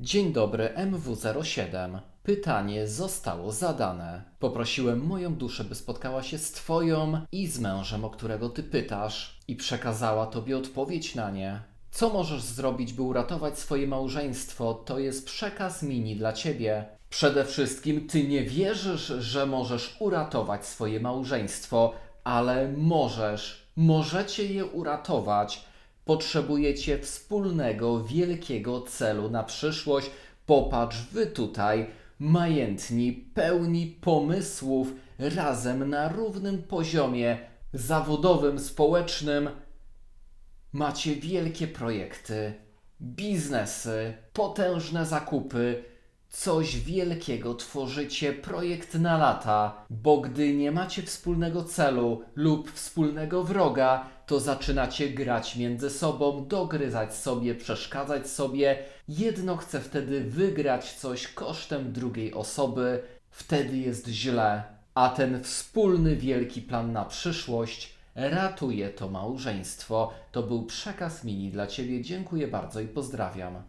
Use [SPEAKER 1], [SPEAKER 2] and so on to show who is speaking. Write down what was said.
[SPEAKER 1] Dzień dobry, MW07. Pytanie zostało zadane. Poprosiłem moją duszę, by spotkała się z Twoją i z mężem, o którego Ty pytasz, i przekazała Tobie odpowiedź na nie. Co możesz zrobić, by uratować swoje małżeństwo? To jest przekaz mini dla Ciebie. Przede wszystkim Ty nie wierzysz, że możesz uratować swoje małżeństwo, ale możesz. Możecie je uratować. Potrzebujecie wspólnego, wielkiego celu na przyszłość. Popatrz, wy tutaj, majętni, pełni pomysłów, razem na równym poziomie zawodowym, społecznym. Macie wielkie projekty, biznesy, potężne zakupy, coś wielkiego tworzycie, projekt na lata, bo gdy nie macie wspólnego celu lub wspólnego wroga, to zaczynacie grać między sobą, dogryzać sobie, przeszkadzać sobie. Jedno chce wtedy wygrać coś kosztem drugiej osoby, wtedy jest źle, a ten wspólny wielki plan na przyszłość ratuje to małżeństwo. To był przekaz mini dla Ciebie. Dziękuję bardzo i pozdrawiam.